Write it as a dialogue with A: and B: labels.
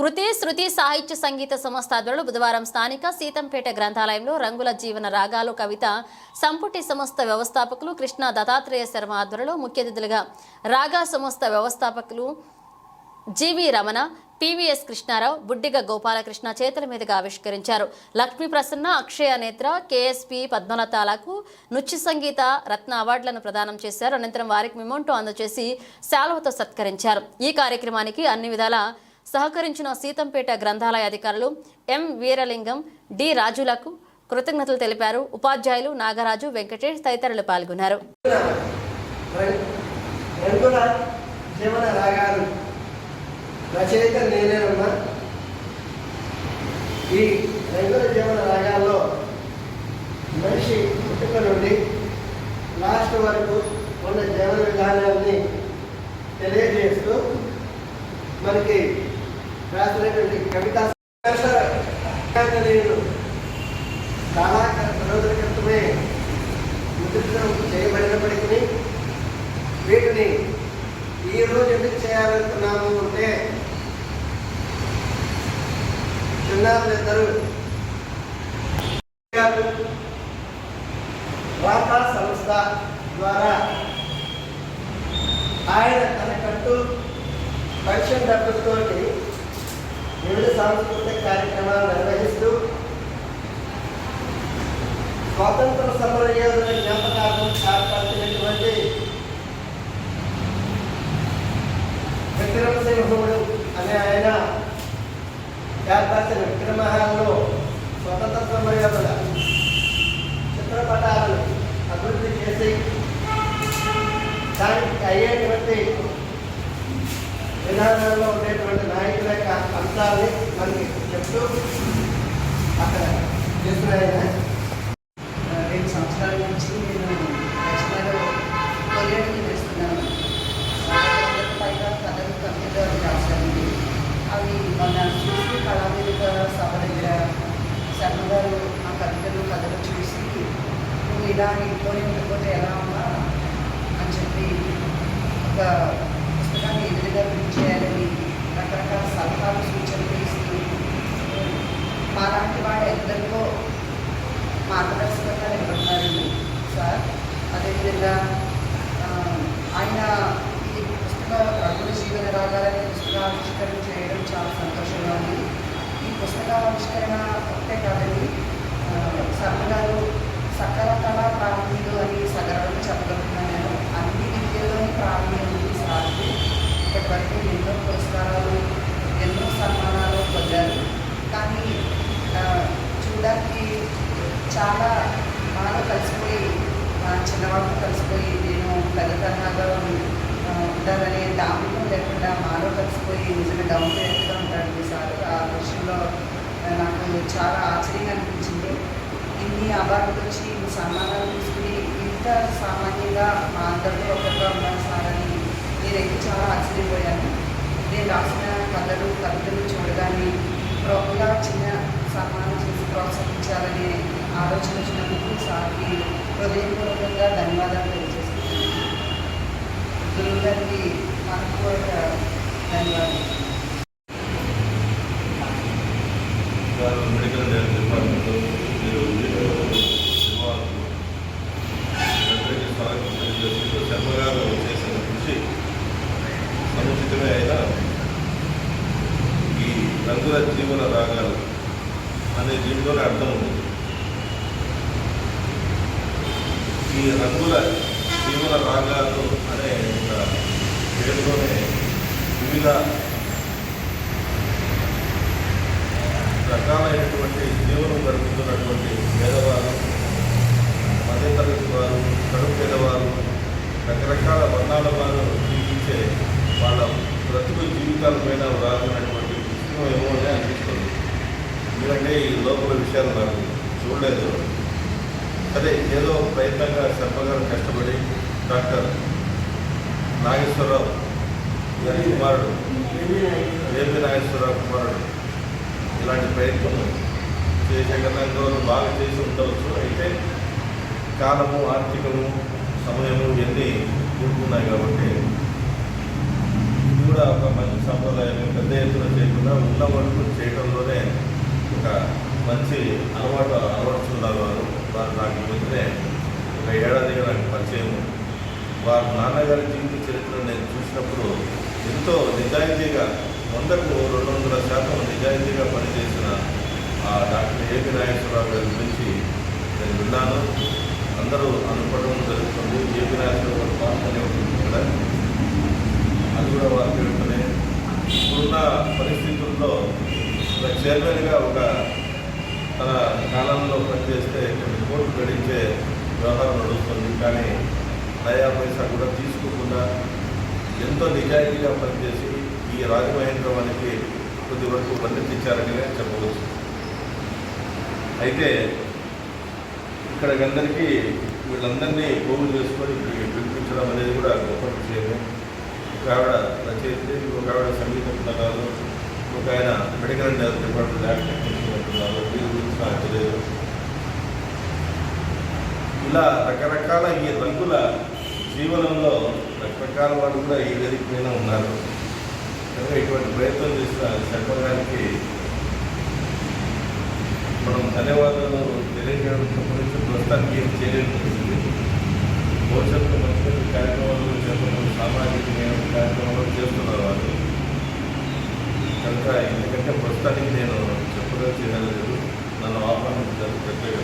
A: కృతి శృతి సాహిత్య సంగీత సంస్థ ఆధ్వర్యంలో బుధవారం స్థానిక సీతంపేట గ్రంథాలయంలో రంగుల జీవన రాగాలు కవిత సంపుటి సంస్థ వ్యవస్థాపకులు కృష్ణ దత్తాత్రేయ శర్మ ఆధ్వర్యంలో ముఖ్య అతిథులుగా రాగా సంస్థ వ్యవస్థాపకులు G V Ramana PVS Krishnarao Buddiga Gopalakrishna చేతుల మీదుగా ఆవిష్కరించారు. లక్ష్మీ ప్రసన్న అక్షయ నేత్ర కేఎస్పి పద్మలతాలకు నృత్య సంగీత రత్న అవార్డులను ప్రదానం చేశారు. అనంతరం వారికి మిమోంటో అందజేసి శాలువతో సత్కరించారు. ఈ కార్యక్రమానికి అన్ని విధాల సహకరించిన సీతంపేట గ్రంథాలయ అధికారులు ఎం వీరలింగం డి రాజులకు కృతజ్ఞతలు తెలిపారు. ఉపాధ్యాయులు నాగరాజు వెంకటేష్ తదితరులు పాల్గొన్నారు.
B: రచయిత నేనేనమ్మా. ఈ రంగుల జీవన రాగాల్లో మనిషి పుట్టుక నుండి లాస్ట్ వరకు ఉన్న జీవన విధానాన్ని తెలియజేస్తూ మనకి రాసినటువంటి కవితా సంకలనాలు చాలా రోజుల క్రితమే ముద్రితం చేయబడినప్పటికీ వీటిని ఈ రోజు ఎందుకు చేయాలనుకున్నాము అంటే చిన్నారులిద్దరు వాటా సంస్థ ద్వారా ఆయన తన కట్టు వివిధ సాంస్కృతిక కార్యక్రమాలు నిర్వహిస్తూ స్వాతంత్ర సమర యోధుల జ్ఞాపకాలను ఏర్పరిచినటువంటి విక్రమసింహుడు అనే ఆయన ఏర్పరిచిన విక్రమహాల్లో స్వతంత్ర సమర యోధుల చిత్రపటాలను అభివృద్ధి చేసి దానికి అయ్యేటువంటి విధానంలో ఉండేటువంటి నాయకుల యొక్క అంశాలని మనకి చెప్తూ అక్కడ చేస్తున్నాయన.
C: రెండు సంవత్సరాల నుంచి నేను దక్షిణలో కొరియర్ని వేస్తున్నాను పైగా కథలు కవితలు రాశానండి. అవి మన చూసి కళావేదిక సభ దగ్గర శర్మగారు ఆ కవితలు కథలు చూసి నువ్వు ఇలా ఇంట్లోనే ఉండిపోతే ఎలా ఉన్నా అని చెప్పి ఒక పుస్తకాన్ని ఎదురుగా ప్రింట్ చేయాలని రకరకాల సలహాలు సూచనలు ఇస్తూ మాలాంటి వాడు ఎందరికో మార్గదర్శకంగా నిలబడతారండి సార్ అదేవిధంగా ఆ, ఆయన ఈ పుస్తక రంగుల జీవన రాగాలనే పుస్తకావిష్కరణ చేయడం చాలా సంతోషంగా ఉంది ఈ పుస్తకావిష్కరణ ఒకటే కాదండి. ఆ, సకల కళా ప్రావీణ్యులు అని సగర్వంగా చెప్పగలుగుతున్నాను నేను. అన్ని విద్యల్లోని ప్రావీణ్యం సాధి సార్కి ఇప్పటి వరకు ఎన్నో పురస్కారాలు ఎన్నో సన్మానాలు పొందారు. కానీ చూడడానికి చాలా బాగా కలిసిపోయి చిన్నవాళ్ళు కలిసిపోయి నేను పెద్దతనంగా ఉండాలనే దాంట్లో లేకుండా మాలో కలిసిపోయి నిజంగా డౌన్ టు ఉంటాడు ఆ విషయంలో నాకు చాలా ఆశ్చర్యంగా అనిపించింది. ఇన్ని అవార్డులు వచ్చి ఇన్ని సన్మానాలు తీసుకుని ఇంత సామాన్యంగా మా అందరిలో ఒకరిగా ఉన్నాను సార్ అని నేనైతే చాలా ఆశ్చర్యపోయాను. నేను రాసిన కథలు కవితలు చూడగానే ప్రో- చిన్న సన్మానం చేసి ప్రోత్సహించాలని ఆలోచన వచ్చినందుకు సార్కి హృదయపూర్వకంగా ధన్యవాదాలు తెలియజేస్తున్నాను. గురువు గారికి మనపూర్వక ధన్యవాదాలు
D: వారు మెడికల్ డిపార్ట్మెంట్ మీరు సినిమాలు అందరికీ స్వాగతం తెలియజేస్తూ శర్మ గారు చేసిన కృషి సముచితమే అయినా ఈ రంగుల జీవన రాగాలు అనే దీంట్లోనే అర్థం ఉంది. ఈ రంగుల జీవన రాగాలు అనే పేరులోనే వివిధ రకాలైనటువంటి జీవనం గడుపుతున్నటువంటి పేదవారు మధ్యతరగతి వారు కడుపు పేదవారు రకరకాల వర్ణాల వారు జీవితాల పైన రాసినటువంటి పుస్తకం ఏమో అని అనిపిస్తుంది. ఎందుకంటే ఈ లోపల విషయాలు నాకు చూడలేదు. సరే ఏదో ప్రయత్నంగా శర్మగారు కష్టపడి డాక్టర్ నాగేశ్వరరావు గారి కుమారుడు ఏపీ నాగేశ్వరరావు కుమారుడు ఇలాంటి ప్రయత్నం చేసే కన్నా బాగా చేసి ఉండవచ్చు. అయితే కాలము ఆర్థికము సమయము ఇవన్నీ కూడుకున్నాయి కాబట్టి కూడా ఒక మంచి సంప్రదాయం పెద్ద ఎత్తున చేయకుండా ఉన్న వరకు చేయడంలోనే ఒక మంచి అలవాటు అలవర్చున్నారు వారు వారు నాకు ఈ ఒక ఏడాదిగా నాకు పరిచయం వారి నాన్నగారి జీవిత చరిత్ర నేను చూసినప్పుడు ఎంతో నిజాయితీగా వందకు రెండు వందల శాతం నిజాయితీగా పనిచేసిన ఆ డాక్టర్ ఏపీ నాగేశ్వరరావు గారి గురించి నేను విన్నాను. అందరూ అనుకోవడం జరుగుతుంది. ఏపీ నాగేశ్వరరావు గారు పాల్గొనే ఉంటుంది ఇక్కడ. అది కూడా వారు పెడుతూనే ఇప్పుడున్న పరిస్థితుల్లో ఒక చైర్మన్గా ఒక తన కాలంలో పనిచేస్తే కొన్ని కోట్లు గడించే వ్యవహారం నడుస్తుంది. కానీ నయా పైసా కూడా తీసుకోకుండా ఎంతో నిజాయితీగా పనిచేసి ఈ రాజమహేంద్రవానికి కొద్ది వరకు బంధించారని చెప్పవచ్చు. అయితే ఇక్కడికందరికీ వీళ్ళందరినీ పోగు చేసుకొని పిలిపించడం అనేది కూడా గొప్ప ఆవిడ రచయిత్రి ఒక ఆవిడ సంగీత పుస్తకాలు ఒక ఆయన మెడికల్ డిపార్ట్మెంట్ ల్యాబ్ టెక్నీషియన్ అంటున్నారు వీరి గురించి నాకు తెలియదు. ఇలా రకరకాల ఈ రంగుల జీవనంలో రకరకాల వాళ్ళు కూడా ఈ వేదిక మీద ఉన్నారు. కనుక ఇటువంటి ప్రయత్నం చేసిన శర్మగారికి మనం ధన్యవాదాలు తెలియజేయడం గురించి ప్రస్తుతానికి ఏం చేయలేదు పరిస్థితి మంచి మంచి కార్యక్రమాలు చేస్తున్నారు. సామాజికమైన కార్యక్రమాలు చేస్తున్నారు వాళ్ళు. కనుక ఎందుకంటే ప్రస్తుతానికి నేను చెప్పదలిచేది లేదు. నన్ను ఆహ్వానించారు ప్రత్యేక